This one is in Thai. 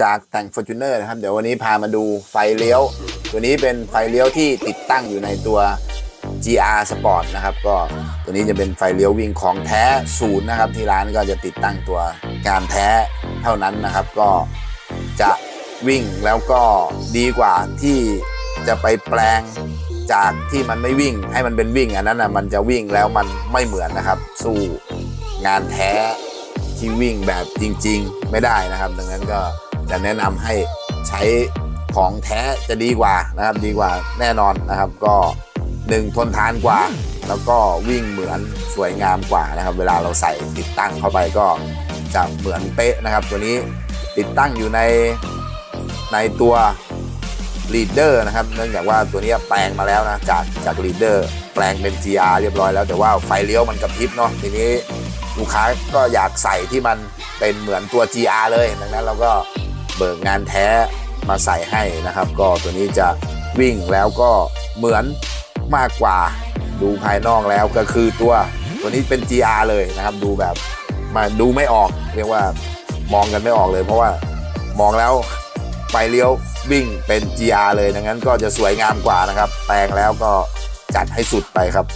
จากแต่ง f o r t u n e r นะครับ เดี๋ยววันนี้พามาดูไฟเลี้ยว ตัวนี้เป็นไฟเลี้ยวที่ติดตั้งอยู่ในตัว GR Sport นะครับ ก็ตัวนี้จะเป็นไฟเลี้ยววิ่งของแท้ศูนย์นะครับ ที่ร้านก็จะติดตั้งตัวงานแท้เท่านั้นนะครับ ก็จะวิ่งแล้วก็ดีกว่าที่จะไปแปลงจากที่มันไม่วิ่งให้มันเป็นวิ่งอันนั้นนะมันจะวิ่งแล้วมันไม่เหมือนนะครับ สู้งานแท้ที่วิ่งแบบจริง ๆ ไม่ได้นะครับ ดังนั้นก็ จะแนะนำให้ใช้ของแท้จะดีกว่านะครับ ดีกว่าแน่นอนนะครับ ก็หนึ่งทนทานกว่า แล้วก็วิ่งเหมือนสวยงามกว่านะครับ เวลาเราใส่ติดตั้งเข้าไปก็จะเหมือนเป๊ะนะครับ ตัวนี้ติดตั้งอยู่ในในตัวลีดเดอร์นะครับเนื่องจากว่าตัวนี้แปลงมาแล้วนะจากจากลีดเดอร์แปลงเป็น GR เรียบร้อยแล้วแต่ว่าไฟเลี้ยวมันกระพริบเนาะทีนี้ลูกค้าก็อยากใส่ที่มันเป็นเหมือนตัว GR เลยดังนั้นเราก็ เบิกงานแท้มาใส่ให้นะครับ ก็ตัวนี้จะวิ่งแล้วก็เหมือนมากกว่าดูภายนอกแล้วก็คือตัวตัวนี้เป็น GR เลยนะครับ ดูแบบมาดูไม่ออกเรียกว่ามองกันไม่ออกเลย เพราะว่ามองแล้วไฟเลี้ยววิ่งเป็น GR เลยดังนั้นก็จะสวยงามกว่านะครับ แปลงแล้วก็จัดให้สุดไปครับ